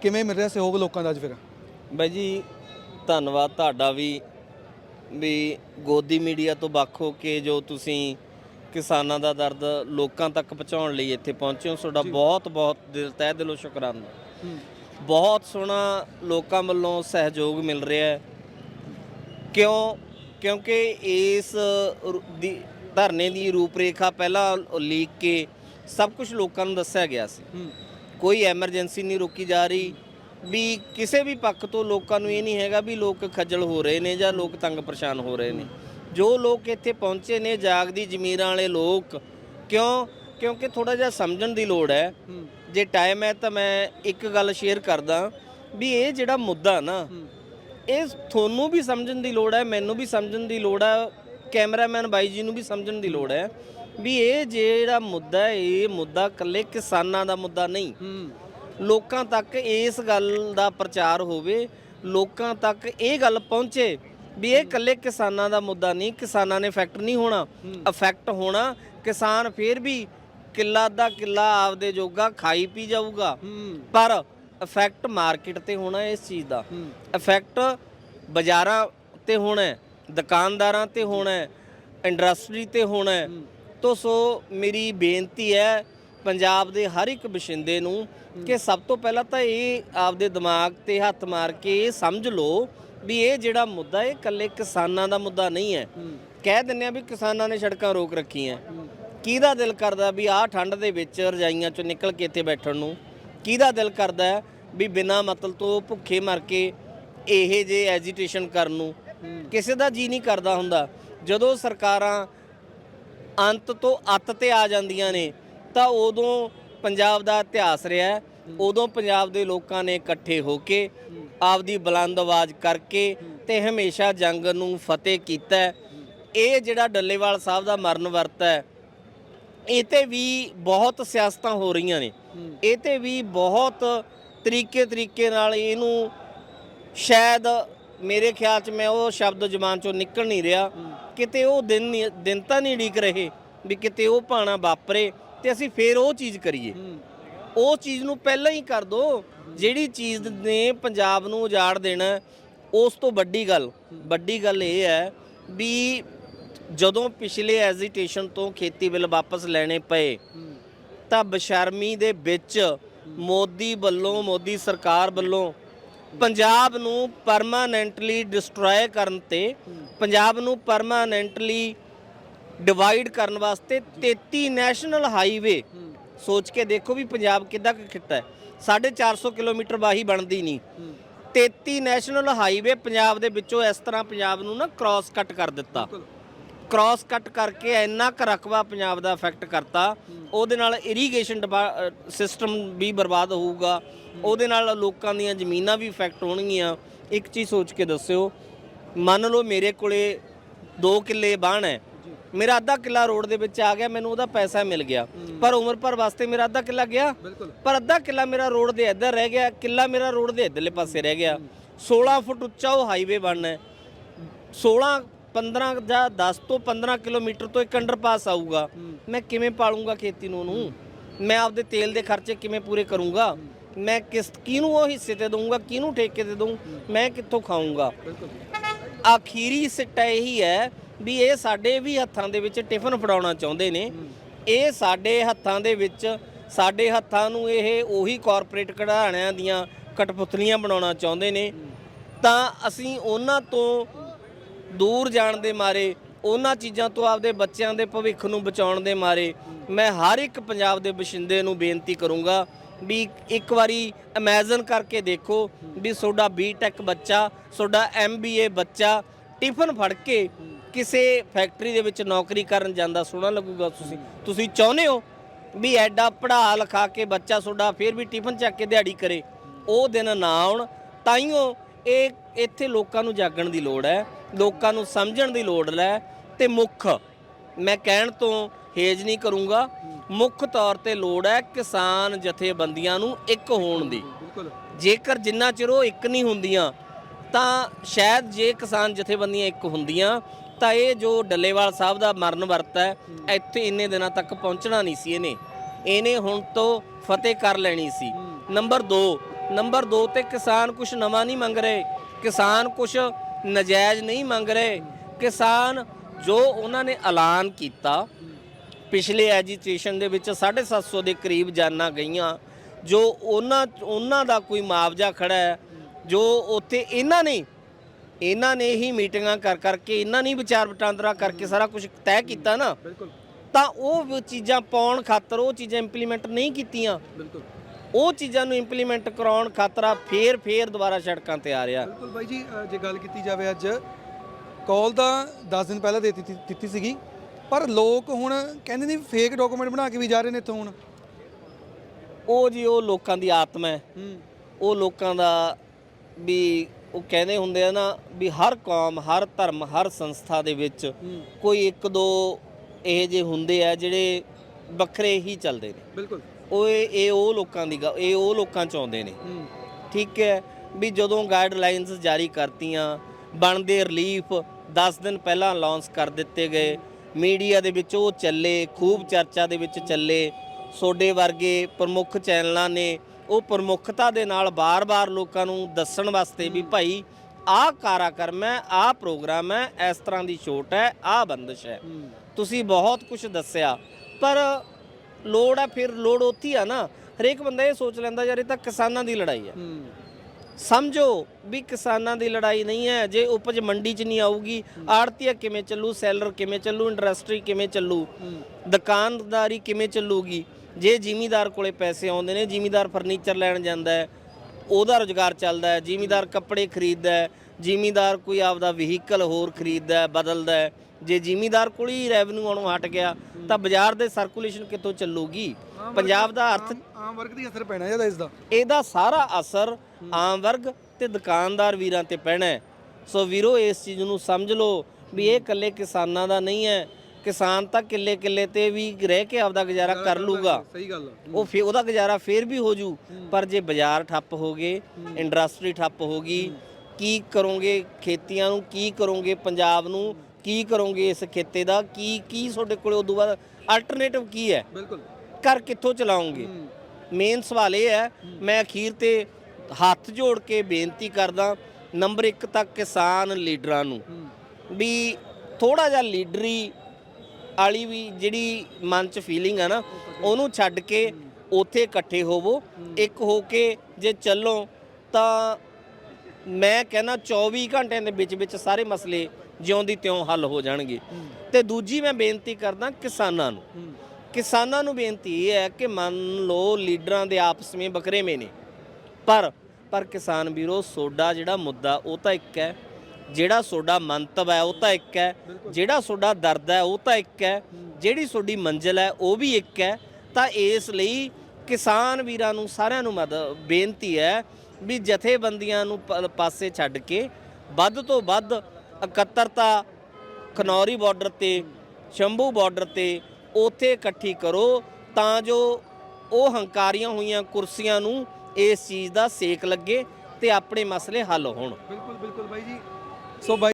ਕਿਵੇਂ ਮਿਲ ਰਿਹਾ ਸਹਿਯੋਗ ਲੋਕਾਂ ਦਾ ਅੱਜ ਫਿਰ? ਬਾਈ ਜੀ ਧੰਨਵਾਦ ਤੁਹਾਡਾ ਵੀ ਵੀ ਗੋਦੀ ਮੀਡੀਆ ਤੋਂ ਵੱਖ ਹੋ ਕੇ ਜੋ ਤੁਸੀਂ ਕਿਸਾਨਾਂ ਦਾ ਦਰਦ ਲੋਕਾਂ ਤੱਕ ਪਹੁੰਚਾਉਣ ਲਈ ਇੱਥੇ ਪਹੁੰਚੇ ਹੋ ਤੁਹਾਡਾ ਬਹੁਤ ਬਹੁਤ ਦਿਲ ਤਹਿ ਦਿਲੋਂ ਸ਼ੁਕਰਾਨਾ। ਬਹੁਤ ਸੋਹਣਾ ਲੋਕਾਂ ਵੱਲੋਂ ਸਹਿਯੋਗ ਮਿਲ ਰਿਹਾ ਹੈ। ਕਿਉਂ ਕਿਉਂਕਿ ਇਸ ਦੀ ਧਰਨੇ ਦੀ ਰੂਪਰੇਖਾ ਪਹਿਲਾਂ ਲੀਕ ਕੇ ਸਭ ਕੁਝ ਲੋਕਾਂ ਨੂੰ ਦੱਸਿਆ ਗਿਆ ਸੀ। ਕੋਈ ਐਮਰਜੈਂਸੀ ਨਹੀਂ ਰੋਕੀ ਜਾ ਰਹੀ। ਵੀ ਕਿਸੇ ਵੀ ਪੱਖ ਤੋਂ ਲੋਕਾਂ ਨੂੰ ਇਹ ਨਹੀਂ ਹੈਗਾ ਵੀ ਲੋਕ ਖੱਜਲ ਹੋ ਰਹੇ ਨੇ ਜਾਂ ਲੋਕ ਤੰਗ ਪਰੇਸ਼ਾਨ ਹੋ ਰਹੇ ਨੇ। ਜੋ ਲੋਕ ਇੱਥੇ ਪਹੁੰਚੇ ਨੇ ਜਾਗਦੀ ਜ਼ਮੀਰਾਂ ਵਾਲੇ ਲੋਕ ਕਿਉਂ? ਕਿਉਂਕਿ ਥੋੜਾ ਜਿਹਾ ਸਮਝਣ ਦੀ ਲੋੜ ਹੈ। ਜੇ ਟਾਈਮ ਹੈ ਤਾਂ ਮੈਂ ਇੱਕ ਗੱਲ ਸ਼ੇਅਰ ਕਰਦਾ ਵੀ ਇਹ ਜਿਹੜਾ ਮੁੱਦਾ ਨਾ ਇਹ ਤੁਹਾਨੂੰ ਵੀ ਸਮਝਣ ਦੀ ਲੋੜ ਹੈ ਮੈਨੂੰ ਵੀ ਸਮਝਣ ਦੀ ਲੋੜ ਹੈ ਕੈਮਰਾਮੈਨ ਬਾਈ ਜੀ ਨੂੰ ਵੀ ਸਮਝਣ ਦੀ ਲੋੜ ਹੈ। ਵੀ ਇਹ ਜਿਹੜਾ ਮੁੱਦਾ ਹੈ ਇਹ ਮੁੱਦਾ ਇਕੱਲੇ ਕਿਸਾਨਾਂ ਦਾ ਮੁੱਦਾ ਨਹੀਂ। ਲੋਕਾਂ ਤੱਕ ਇਸ ਗੱਲ ਦਾ ਪ੍ਰਚਾਰ ਹੋਵੇ ਲੋਕਾਂ ਤੱਕ ਇਹ ਗੱਲ ਪਹੁੰਚੇ ਵੀ ਇਹ ਇਕੱਲੇ ਕਿਸਾਨਾਂ ਦਾ ਮੁੱਦਾ ਨਹੀਂ ਕਿਸਾਨਾਂ ਨੇ ਇਫੈਕਟ ਨਹੀਂ ਹੋਣਾ। ਇਫੈਕਟ ਹੋਣਾ ਕਿਸਾਨ ਫੇਰ ਵੀ ਕਿੱਲਾ ਦਾ ਕਿੱਲਾ ਆਪਦੇ ਜੋਗਾ ਖਾਈ ਪੀ ਜਾਊਗਾ। ਪਰ ਇਫੈਕਟ ਮਾਰਕੀਟ ਤੇ ਹੋਣਾ ਇਸ ਚੀਜ਼ ਦਾ। ਇਫੈਕਟ ਬਾਜ਼ਾਰਾਂ ਤੇ ਹੋਣਾ ਦੁਕਾਨਦਾਰਾਂ ਤੇ ਹੋਣਾ ਇੰਡਸਟਰੀ ਤੇ ਹੋਣਾ। ਤੋ ਸੋ ਮੇਰੀ ਬੇਨਤੀ ਹੈ ਪੰਜਾਬ ਦੇ ਹਰ ਇੱਕ ਬਸ਼ਿੰਦੇ ਨੂੰ ਕਿ ਸਭ ਤੋਂ ਪਹਿਲਾਂ ਤਾਂ ਇਹ ਆਪਦੇ ਦਿਮਾਗ ਤੇ ਹੱਥ ਮਾਰ ਕੇ ਇਹ ਸਮਝ ਲਓ ਵੀ ਇਹ ਜਿਹੜਾ ਮੁੱਦਾ ਇਹ ਇਕੱਲੇ ਕਿਸਾਨਾਂ ਦਾ ਮੁੱਦਾ ਨਹੀਂ ਹੈ। ਕਹਿ ਦਿੰਨੇ ਆ ਵੀ ਕਿਸਾਨਾਂ ਨੇ ਸੜਕਾਂ ਰੋਕ ਰੱਖੀਆਂ। ਕਿਹਦਾ ਦਿਲ ਕਰਦਾ ਵੀ ਆਹ ਠੰਡ ਦੇ ਵਿੱਚ ਰਜਾਈਆਂ ਚੋਂ ਨਿਕਲ ਕੇ ਇੱਥੇ ਬੈਠਣ ਨੂੰ? ਕਿਹਦਾ ਦਿਲ ਕਰਦਾ ਵੀ ਬਿਨਾਂ ਮਤਲਬ ਤੋਂ ਭੁੱਖੇ ਮਰ ਕੇ ਇਹ ਜੇ ਐਜੀਟੇਸ਼ਨ ਕਰਨ ਨੂੰ? ਕਿਸੇ ਦਾ ਜੀ ਨਹੀਂ ਕਰਦਾ ਹੁੰਦਾ। ਜਦੋਂ ਸਰਕਾਰਾਂ ਅੰਤ ਤੋਂ ਅੱਤ ਤੇ ਆ ਜਾਂਦੀਆਂ ਨੇ, ਤਾਂ ਉਦੋਂ ਪੰਜਾਬ ਦਾ ਇਤਿਹਾਸ ਰਿਹਾ ਉਦੋਂ ਪੰਜਾਬ ਦੇ ਲੋਕਾਂ ਨੇ ਇਕੱਠੇ ਹੋ ਕੇ ਆਪਦੀ ਬੁਲੰਦ ਆਵਾਜ਼ ਕਰਕੇ ਤੇ ਹਮੇਸ਼ਾ ਜੰਗ ਨੂੰ ਫਤਿਹ ਕੀਤਾ ਇਹ ਜਿਹੜਾ ਡੱਲੇਵਾਲ ਸਾਹਿਬ ਦਾ ਮਰਨ ਵਰਤ ਹੈ, ਇਹ ਤੇ ਵੀ ਬਹੁਤ ਸਿਆਸਤਾਂ ਹੋ ਰਹੀਆਂ ਨੇ। ਇਹ ਤੇ ਵੀ ਬਹੁਤ ਤਰੀਕੇ ਤਰੀਕੇ ਨਾਲ ਇਹਨੂੰ ਸ਼ਾਇਦ ਮੇਰੇ ਖਿਆਲ 'ਚ ਮੈਂ ਉਹ ਸ਼ਬਦ ਜ਼ੁਬਾਨ 'ਚੋਂ ਨਿਕਲ ਨਹੀਂ ਰਿਹਾ। ਕਿਤੇ ਉਹ ਦਿਨ ਨਹੀਂ- ਦਿਨ ਤਾਂ ਨਹੀਂ ਢੀਕ ਰਹੇ ਵੀ ਕਿਤੇ ਉਹ ਭਾਣਾ ਵਾਪਰੇ ਤੇ ਅਸੀਂ ਫੇਰ ਉਹ ਚੀਜ਼ ਕਰੀਏ। ਉਹ ਚੀਜ਼ ਨੂੰ ਪਹਿਲਾਂ ਹੀ ਕਰ ਦੋ ਜਿਹੜੀ ਚੀਜ਼ ਨੇ ਪੰਜਾਬ ਨੂੰ ਉਜਾੜ ਦੇਣਾ ਹੈ, ਉਸ ਤੋਂ ਵੱਡੀ ਗੱਲ। ਵੱਡੀ ਗੱਲ ਇਹ ਹੈ ਵੀ ਜਦੋਂ ਪਿਛਲੇ ਐਜੀਟੇਸ਼ਨ ਤੋਂ ਖੇਤੀ ਬਿੱਲ ਵਾਪਸ ਲੈਣੇ ਪਏ ਤਾਂ ਬਸ਼ਰਮੀ ਦੇ ਵਿੱਚ ਮੋਦੀ ਵੱਲੋਂ ਮੋਦੀ ਸਰਕਾਰ ਵੱਲੋਂ ਪੰਜਾਬ ਨੂੰ ਪਰਮਾਨੈਂਟਲੀ ਡਿਸਟਰੋਏ ਕਰਨ ਤੇ ਪੰਜਾਬ ਨੂੰ ਪਰਮਾਨੈਂਟਲੀ ਡਿਵਾਈਡ ਕਰਨ ਵਾਸਤੇ 33 ਨੈਸ਼ਨਲ ਹਾਈਵੇ ਸੋਚ ਕੇ ਦੇਖੋ ਵੀ ਪੰਜਾਬ ਕਿੱਦਾਂ ਕੁ ਖਿੱਤਾ ਹੈ। 450 ਕਿਲੋਮੀਟਰ ਵਾਹੀ ਬਣਦੀ ਨਹੀਂ। 33 ਨੈਸ਼ਨਲ ਹਾਈਵੇ ਪੰਜਾਬ ਦੇ ਵਿੱਚੋਂ ਇਸ ਤਰ੍ਹਾਂ ਪੰਜਾਬ ਨੂੰ ਨਾ ਕ੍ਰਾਸ ਕੱਟ ਕਰ ਦਿੱਤਾ। ਕ੍ਰਾਸ ਕੱਟ ਕਰਕੇ ਇੰਨਾ ਕੁ ਰਕਬਾ ਪੰਜਾਬ ਦਾ ਇਫੈਕਟ ਕਰਤਾ ਉਹਦੇ ਨਾਲ ਇਰੀਗੇਸ਼ਨ ਸਿਸਟਮ ਵੀ ਬਰਬਾਦ ਹੋਊਗਾ ਉਹਦੇ ਨਾਲ ਲੋਕਾਂ ਦੀਆਂ ਜ਼ਮੀਨਾਂ ਵੀ ਇਫੈਕਟ ਹੋਣਗੀਆਂ। ਇੱਕ ਚੀਜ਼ ਸੋਚ ਕੇ ਦੱਸਿਓ ਮੰਨ ਲਓ ਮੇਰੇ ਕੋਲੇ 2 ਕਿੱਲੇ ਬਾਣ ਹੈ ਮੇਰਾ ਅੱਧਾ ਕਿੱਲਾ ਰੋਡ ਦੇ ਵਿੱਚ ਆ ਗਿਆ ਮੈਨੂੰ ਉਹਦਾ ਪੈਸਾ ਮਿਲ ਗਿਆ। ਪਰ ਉਮਰ ਭਰ ਵਾਸਤੇ ਮੇਰਾ ਅੱਧਾ ਕਿੱਲਾ ਗਿਆ ਪਰ ਅੱਧਾ ਕਿੱਲਾ ਮੇਰਾ ਰੋਡ ਦੇ ਇੱਧਰ ਰਹਿ ਗਿਆ ਕਿੱਲਾ ਮੇਰਾ ਰੋਡ ਦੇ ਇੱਧਰਲੇ ਪਾਸੇ ਰਹਿ ਗਿਆ। 16 ਫੁੱਟ ਉੱਚਾ ਉਹ ਹਾਈਵੇ ਬਣਨਾ ਹੈ। 16 15 ਜਾਂ 10 ਤੋਂ 15 ਕਿਲੋਮੀਟਰ ਤੋਂ ਇੱਕ ਅੰਡਰਪਾਸ ਆਊਗਾ। ਮੈਂ ਕਿਵੇਂ ਪਾਲੂੰਗਾ ਖੇਤੀ ਨੂੰ ਉਹਨੂੰ? ਮੈਂ ਆਪਦੇ ਤੇਲ ਦੇ ਖਰਚੇ ਕਿਵੇਂ ਪੂਰੇ ਕਰੂੰਗਾ? ਮੈਂ ਕਿਸ ਕਿਹਨੂੰ ਉਹ ਹਿੱਸੇ ਤੇ ਦਊਂਗਾ ਕਿਹਨੂੰ ਠੇਕੇ ਤੇ ਦਊਂ? ਮੈਂ ਕਿੱਥੋਂ ਖਾਊਂਗਾ? ਆਖੀਰੀ ਸਿੱਟਾ ਇਹੀ ਹੈ ਵੀ ਇਹ ਸਾਡੇ ਵੀ ਹੱਥਾਂ ਦੇ ਵਿੱਚ ਟਿਫਨ ਫੜਾਉਣਾ ਚਾਹੁੰਦੇ ਨੇ। ਇਹ ਸਾਡੇ ਹੱਥਾਂ ਦੇ ਵਿੱਚ ਸਾਡੇ ਹੱਥਾਂ ਨੂੰ ਇਹ ਉਹੀ ਕਾਰਪੋਰੇਟ ਘਰਾਣਿਆਂ ਦੀਆਂ ਕਟਪੁਤਲੀਆਂ ਬਣਾਉਣਾ ਚਾਹੁੰਦੇ ਨੇ। ਤਾਂ ਅਸੀਂ ਉਹਨਾਂ ਤੋਂ ਦੂਰ ਜਾਣ ਦੇ ਮਾਰੇ, ਉਹਨਾਂ ਚੀਜ਼ਾਂ ਤੋਂ ਆਪਦੇ ਬੱਚਿਆਂ ਦੇ ਭਵਿੱਖ ਨੂੰ ਬਚਾਉਣ ਦੇ ਮਾਰੇ, ਮੈਂ ਹਰ ਇੱਕ ਪੰਜਾਬ ਦੇ ਬਸ਼ਿੰਦੇ ਨੂੰ ਬੇਨਤੀ ਕਰੂੰਗਾ ਵੀ ਇੱਕ ਵਾਰੀ ਇਮੇਜਿਨ ਕਰਕੇ ਦੇਖੋ ਵੀ ਤੁਹਾਡਾ ਬੀਟੈਕ ਬੱਚਾ ਤੁਹਾਡਾ ਐਮਬੀਏ ਬੱਚਾ ਟਿਫਨ ਫੜ ਕੇ ਕਿਸੇ ਫੈਕਟਰੀ ਦੇ ਵਿੱਚ ਨੌਕਰੀ ਕਰਨ ਜਾਂਦਾ, ਸੋਹਣਾ ਲੱਗੂਗਾ ਤੁਸੀਂ। ਤੁਸੀਂ ਚਾਹੁੰਦੇ ਹੋ ਵੀ ਐਡਾ ਪੜ੍ਹਾ ਲਿਖਾ ਕੇ ਬੱਚਾ ਤੁਹਾਡਾ ਫਿਰ ਵੀ ਟਿਫਨ ਚੱਕ ਕੇ ਦਿਹਾੜੀ ਕਰੇ, ਉਹ ਦਿਨ ਨਾ ਆਉਣ ਤਾਈਓ ਇਹ ਇੱਥੇ ਲੋਕਾਂ ਨੂੰ ਜਾਗਣ ਦੀ ਲੋੜ ਹੈ ਲੋਕਾਂ ਨੂੰ ਸਮਝਣ ਦੀ ਲੋੜ ਹੈ ਤੇ ਮੁੱਖ ਮੈਂ ਕਹਿਣ ਤੋਂ ਹੇਜ ਨਹੀਂ ਕਰੂੰਗਾ ਮੁੱਖ ਤੌਰ ਤੇ ਲੋੜ ਹੈ ਕਿਸਾਨ ਜਥੇਬੰਦੀਆਂ ਨੂੰ ਇੱਕ ਹੋਣ ਦੀ। ਜੇਕਰ ਜਿੰਨਾ ਚਿਰ ਉਹ ਇੱਕ ਨਹੀਂ ਹੁੰਦੀਆਂ ਤਾਂ ਸ਼ਾਇਦ ਜੇ ਕਿਸਾਨ ਜਥੇਬੰਦੀਆਂ ਇੱਕ ਹੁੰਦੀਆਂ ਤਾਂ ਇਹ ਜੋ ਡੱਲੇਵਾਲ ਸਾਹਿਬ ਦਾ ਮਰਨ ਵਰਤ ਹੈ ਇੱਥੇ ਇੰਨੇ ਦਿਨਾਂ ਤੱਕ ਪਹੁੰਚਣਾ ਨਹੀਂ ਸੀ ਇਹਨੇ। ਇਹਨੇ ਹੁਣ ਤੋਂ ਫਤਿਹ ਕਰ ਲੈਣੀ ਸੀ। ਨੰਬਰ 2 ਨੰਬਰ 2 ਤੇ ਕਿਸਾਨ ਕੁਝ ਨਵਾਂ ਨਹੀਂ ਮੰਗ ਰਹੇ ਕਿਸਾਨ ਕੁਝ ਨਜਾਇਜ਼ ਨਹੀਂ ਮੰਗ ਰਹੇ। ਕਿਸਾਨ ਜੋ ਉਹਨਾਂ ਨੇ ਐਲਾਨ ਕੀਤਾ ਪਿਛਲੇ ਐਜੀਟੇਸ਼ਨ ਦੇ ਵਿੱਚ 750 ਦੇ ਕਰੀਬ ਜਾਨਾਂ ਗਈਆਂ ਜੋ ਉਹਨਾਂ ਉਹਨਾਂ ਦਾ ਕੋਈ ਮੁਆਵਜ਼ਾ ਖੜਾ ਹੈ ਜੋ ਉੱਥੇ ਇਹਨਾਂ ਨੇ ਇਹਨਾਂ ਨੇ ਹੀ ਮੀਟਿੰਗਾਂ ਕਰ ਕਰਕੇ ਇਹਨਾਂ ਨੇ ਵਿਚਾਰ ਵਟਾਂਦਰਾ ਕਰਕੇ ਸਾਰਾ ਕੁਝ ਤੈਅ ਕੀਤਾ ਨਾ। ਬਿਲਕੁਲ। ਤਾਂ ਉਹ ਚੀਜ਼ਾਂ ਪਾਉਣ ਖਾਤਰ ਉਹ ਚੀਜ਼ਾਂ ਇੰਪਲੀਮੈਂਟ ਨਹੀਂ ਕੀਤੀਆਂ। ਬਿਲਕੁਲ। ਉਹ ਚੀਜ਼ਾਂ ਨੂੰ ਇੰਪਲੀਮੈਂਟ ਕਰਾਉਣ ਖਾਤਰ ਫੇਰ ਫੇਰ ਦੁਬਾਰਾ ਸੜਕਾਂ ਤੇ ਆ ਰਿਹਾ। ਬਿਲਕੁਲ ਬਾਈ ਜੀ ਜੇ ਗੱਲ ਕੀਤੀ ਜਾਵੇ ਅੱਜ ਕਾਲ ਤਾਂ 10 ਦਿਨ ਪਹਿਲਾਂ ਦੇ ਦਿੱਤੀ ਦਿੱਤੀ ਸੀਗੀ ਪਰ ਲੋਕ ਹੁਣ ਕਹਿੰਦੇ ਨੇ ਫੇਕ ਡਾਕੂਮੈਂਟ ਬਣਾ ਕੇ ਵੀ ਜਾ ਰਹੇ ਨੇ ਇੱਥੋਂ ਹੁਣ। ਉਹ ਜੀ ਉਹ ਲੋਕਾਂ ਦੀ ਆਤਮਾ ਹੈ। ਉਹ ਲੋਕਾਂ ਦਾ ਵੀ ਉਹ ਕਹਿੰਦੇ ਹੁੰਦੇ ਆ ਨਾ ਵੀ ਹਰ ਕੌਮ ਹਰ ਧਰਮ ਹਰ ਸੰਸਥਾ ਦੇ ਵਿੱਚ ਕੋਈ ਇੱਕ ਦੋ ਇਹ ਜੇ ਹੁੰਦੇ ਆ ਜਿਹੜੇ ਵੱਖਰੇ ਹੀ ਚੱਲਦੇ ਨੇ। ਬਿਲਕੁਲ। ਉਹ ਇਹ ਉਹ ਲੋਕਾਂ ਦੀ ਗ- ਇਹ ਉਹ ਲੋਕਾਂ ਚ ਆਉਂਦੇ ਨੇ। ਠੀਕ ਹੈ ਵੀ ਜਦੋਂ ਗਾਈਡਲਾਈਨਸ ਜਾਰੀ ਕਰਤੀਆਂ ਬਣਦੇ ਰਿਲੀਫ 10 ਦਿਨ ਪਹਿਲਾਂ ਅਨਾਉਂਸ ਕਰ ਦਿੱਤੇ ਗਏ ਮੀਡੀਆ ਦੇ ਵਿੱਚ ਉਹ ਚੱਲੇ ਖੂਬ ਚਰਚਾ ਦੇ ਵਿੱਚ ਚੱਲੇ ਸੋਡੇ ਵਰਗੇ ਪ੍ਰਮੁੱਖ ਚੈਨਲਾਂ ਨੇ ਉਹ ਪ੍ਰਮੁੱਖਤਾ ਦੇ ਨਾਲ ਬਾਰ-ਬਾਰ ਲੋਕਾਂ ਨੂੰ ਦੱਸਣ ਵਾਸਤੇ ਵੀ ਭਾਈ ਆਹ ਕਾਰਾਕਰਮ ਹੈ ਆਹ ਪ੍ਰੋਗਰਾਮ ਹੈ ਇਸ ਤਰ੍ਹਾਂ ਦੀ ਛੋਟ ਹੈ ਆਹ ਬੰਦਸ਼ ਹੂੰ। ਤੁਸੀਂ ਬਹੁਤ ਕੁਝ ਦੱਸਿਆ ਪਰ ਲੋੜ ਹੈ ਫਿਰ ਲੋੜ ਉੱਥੀ ਆ ਨਾ ਹਰੇਕ ਬੰਦਾ ਇਹ ਸੋਚ ਲੈਂਦਾ ਯਾਰ ਇਹ ਤਾਂ ਕਿਸਾਨਾਂ ਦੀ ਲੜਾਈ ਹੈ ਹੂੰ। ਸਮਝੋ ਵੀ ਕਿਸਾਨਾਂ ਦੀ ਲੜਾਈ ਨਹੀਂ ਹੈ ਜੇ ਉਪਜ ਮੰਡੀ 'ਚ ਨਹੀਂ ਆਊਗੀ ਆੜਤੀਆ ਕਿਵੇਂ ਚੱਲੂ ਸੈਲਰ ਕਿਵੇਂ ਚੱਲੂ ਇੰਡਸਟਰੀ ਕਿਵੇਂ ਚੱਲੂ ਦੁਕਾਨਦਾਰੀ ਕਿਵੇਂ ਚੱਲੂਗੀ ਜੇ ਜ਼ਿਮੀਦਾਰ ਕੋਲੇ ਪੈਸੇ ਆਉਂਦੇ ਨੇ ਜ਼ਿਮੀਦਾਰ ਫਰਨੀਚਰ ਲੈਣ ਜਾਂਦਾ ਹੈ ਉਹਦਾ ਰੋਜ਼ਗਾਰ ਚੱਲਦਾ ਹੈ ਜ਼ਿਮੀਦਾਰ ਕੱਪੜੇ ਖਰੀਦਦਾ ਹੈ ਜ਼ਿਮੀਦਾਰ ਕੋਈ ਆਪਦਾ ਵਹੀਕਲ ਹੋਰ ਖਰੀਦਦਾ ਬਦਲਦਾ ਜੇ ਜ਼ਿਮੀਦਾਰ ਕੋਲ ਹੀ ਰੈਵਨਿਊ ਆਉਣੋਂ ਹਟ ਗਿਆ ਤਾਂ ਬਾਜ਼ਾਰ ਦੇ ਸਰਕੂਲੇਸ਼ਨ ਕਿੱਥੋਂ ਚੱਲੂਗੀ? ਪੰਜਾਬ ਦਾ ਅਰਥ ਆਮ- ਵਰਗ ਦੀ ਅਸਰ ਪੈਣਾ ਇਹਦਾ ਇਸ ਦਾ ਇਹਦਾ ਸਾਰਾ ਅਸਰ ਆਮ ਵਰਗ ਤੇ ਦੁਕਾਨਦਾਰ ਵੀਰਾਂ ਤੇ ਪੈਣਾ ਸੋ ਵੀਰੋ ਇਸ ਚੀਜ਼ ਨੂੰ ਸਮਝ ਲਓ ਵੀ ਇਹ ਇਕੱਲੇ ਕਿਸਾਨਾਂ ਦਾ ਨਹੀਂ ਹੈ। ਕਿਸਾਨ ਤਾਂ ਕਿੱਲੇ ਕਿੱਲੇ ਤੇ ਵੀ ਰਹਿ ਕੇ ਆਪਦਾ ਗੁਜ਼ਾਰਾ ਕਰ ਲੂਗਾ। ਸਹੀ ਗੱਲ ਉਹ ਫੇ ਉਹਦਾ ਗੁਜ਼ਾਰਾ ਫੇਰ ਵੀ ਹੋ ਜੂ। ਪਰ ਜੇ ਬਾਜ਼ਾਰ ਠੱਪ ਹੋ ਗਏ ਇੰਡਸਟਰੀ ਠੱਪ ਹੋ ਗਈ ਕੀ ਕਰੋਗੇ ਖੇਤੀਆਂ ਨੂੰ ਕੀ ਕਰੋਗੇ ਪੰਜਾਬ ਨੂੰ ਕੀ ਕਰੋਗੇ ਇਸ ਖੇਤੇ ਦਾ ਕੀ ਕੀ ਤੁਹਾਡੇ ਕੋਲੇ ਉਦੋਂ ਬਾਅਦ ਅਲਟਰਨੇਟਿਵ ਕੀ ਹੈ? ਬਿਲਕੁਲ। ਕਰ ਕਿੱਥੋਂ ਚਲਾਉਂਗੇ ਮੇਨ ਸਵਾਲ ਇਹ ਹੈ ਮੈਂ ਅਖੀਰ ਤੇ ਹੱਥ ਜੋੜ ਕੇ ਬੇਨਤੀ ਕਰਦਾ ਨੰਬਰ 1 ਤੱਕ ਕਿਸਾਨ ਲੀਡਰਾਂ ਨੂੰ। ਵੀ ਥੋੜਾ ਜਿਹਾ ਲੀਡਰੀ ਵਾਲੀ ਵੀ ਜਿਹੜੀ ਮਨ 'ਚ ਫੀਲਿੰਗ ਆ ਨਾ ਉਹਨੂੰ ਛੱਡ ਕੇ ਉੱਥੇ ਇਕੱਠੇ ਹੋਵੋ। ਇੱਕ ਹੋ ਕੇ ਜੇ ਚੱਲੋ ਤਾਂ ਮੈਂ ਕਹਿੰਦਾ 24 ਘੰਟਿਆਂ ਦੇ ਵਿੱਚ ਵਿੱਚ ਸਾਰੇ ਮਸਲੇ ਜਿਉਂ ਦੀ ਤਿਉਂ ਹੱਲ ਹੋ ਜਾਣਗੇ। ਤੇ ਦੂਜੀ ਮੈਂ ਬੇਨਤੀ ਕਰਦਾ ਕਿਸਾਨਾਂ ਨੂੰ। ਕਿਸਾਨਾਂ ਨੂੰ ਬੇਨਤੀ ਇਹ ਹੈ ਕਿ ਮੰਨ ਲਓ ਲੀਡਰਾਂ ਦੇ ਆਪਸ ਵਿੱਚ ਬਕਰੇਵੇਂ ਨੇ। ਪਰ ਪਰ ਕਿਸਾਨ ਵੀਰੋ ਸੋਡਾ ਜਿਹੜਾ ਮੁੱਦਾ ਉਹ ਤਾਂ ਇੱਕ ਹੈ। ਜਿਹੜਾ ਸੋਡਾ ਮੰਤਵ ਹੈ ਉਹ ਤਾਂ ਇੱਕ ਹੈ। ਜਿਹੜਾ ਸੋਡਾ ਦਰਦ ਹੈ ਉਹ ਤਾਂ ਇੱਕ ਹੈ। ਜਿਹੜੀ ਸੋਡੀ ਮੰਜ਼ਿਲ ਹੈ ਉਹ ਵੀ ਇੱਕ ਹੈ। ਤਾਂ ਇਸ ਲਈ ਕਿਸਾਨ ਵੀਰਾਂ ਨੂੰ ਸਾਰਿਆਂ ਨੂੰ ਮਦ ਬੇਨਤੀ ਹੈ ਵੀ ਜਥੇਬੰਦੀਆਂ ਨੂੰ ਪ- ਪਾਸੇ ਛੱਡ ਕੇ ਵੱਧ ਤੋਂ ਵੱਧ ਇਕੱਤਰਤਾ ਖਨੌਰੀ ਬਾਰਡਰ ਤੇ, ਸ਼ੰਭੂ ਬਾਰਡਰ ਤੇ ਉੱਥੇ ਇਕੱਠੀ ਕਰੋ ਤਾਂ ਜੋ ਉਹ ਹੰਕਾਰੀਆਂ ਹੋਈਆਂ ਕੁਰਸੀਆਂ ਨੂੰ ਇਸ ਚੀਜ਼ ਦਾ ਸੇਕ ਲੱਗੇ ਤੇ ਆਪਣੇ ਮਸਲੇ ਹੱਲ ਹੋਣ। ਬਿਲਕੁਲ ਬਿਲਕੁਲ ਬਾਈ ਜੀ। ਸੋ ਬਾਈ